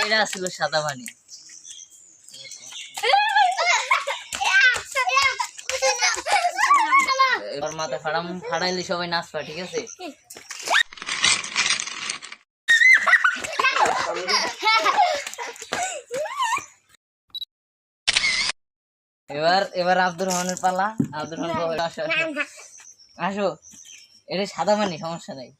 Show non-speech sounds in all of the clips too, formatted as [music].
এটা ছিল সাদা পানি। এবার মাথায় ফাড়াম, ফাড়াইলে সবাই নাচবা, ঠিক আছে? এবার এবার আব্দুর রহমানের পালা। আব্দুর রহমান আসো। এটা সাদা পানি সমস্যা নাই।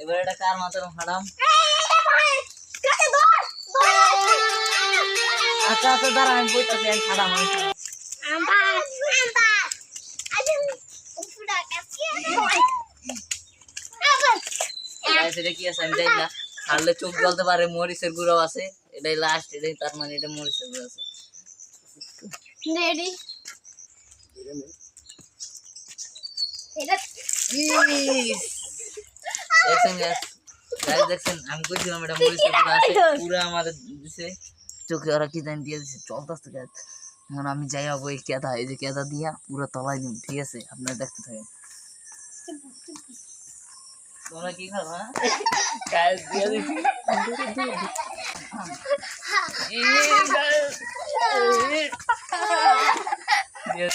এবার এটা কার মাথায় ফাড়াম আচ্ছা আচ্ছা দাঁড়া আমি বইতাছি আমি ফাড়াম আমি কি আছে? আমি জানি না। হারলে চোখ জ্বলতে পারে মরিচের গুঁড়ো আছে। এটাই লাস্ট এটাই তার মানে এটা মরিচের গুঁড়ো আছে। দেখছেন আমি কইছিলাম এটা মরিচের গুঁড়ো আছে। [laughs] পুরো আমাদের দিছে। চোখে ওরা কি জানি দিয়ে দিছে চলতেছে এখন আমি যাই হব এই কেদা এই যে কেদা দিয়া পুরো তলায় নিব ঠিক আছে? আপনারা দেখতে থাকেন। তোমরা কি খাবা? গাছ দিয়ে দিছি [laughs] এই এই।